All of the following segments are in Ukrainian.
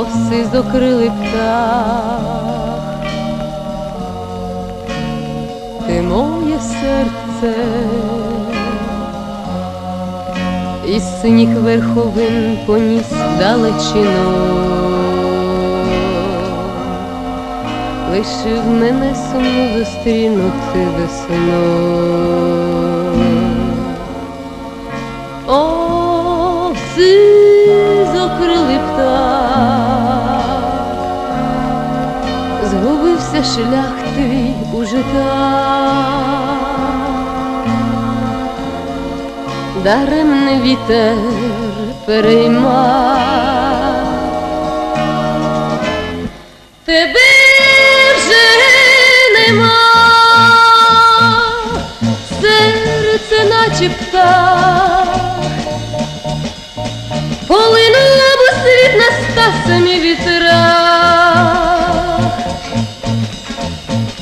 оси зокрили птах, ти моє серце, і синіх верховин поніс далечину. Лишив мене сумну зустрінути весну. О, зокрили згубився шлях твій у життах. Даремний вітер перейма. Тебе вже нема, серце наче птах, полинула б у світ на стасами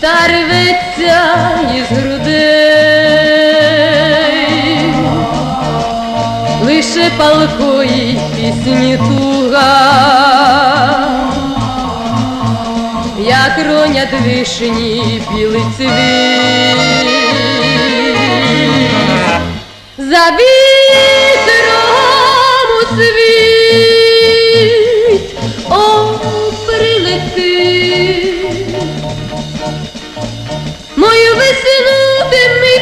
та рветься із грудей, лише палкої пісні туга. Як ронять вишні білий цвіт. За вітром у світ,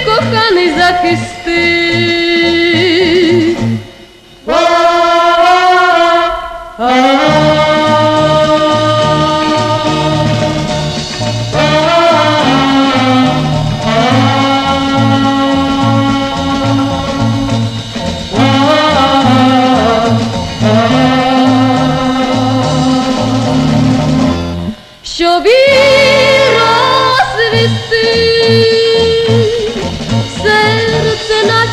коханий захисти. щоб і розвести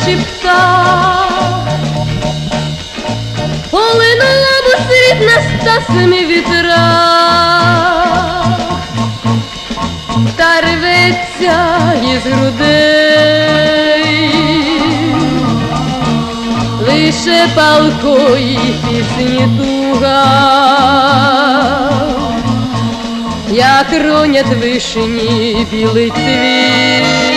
птах, полинула б у світ настасими вітрах, та рветься із грудей, лише палкої пісні туга. Як ронять вишені білий цвіт.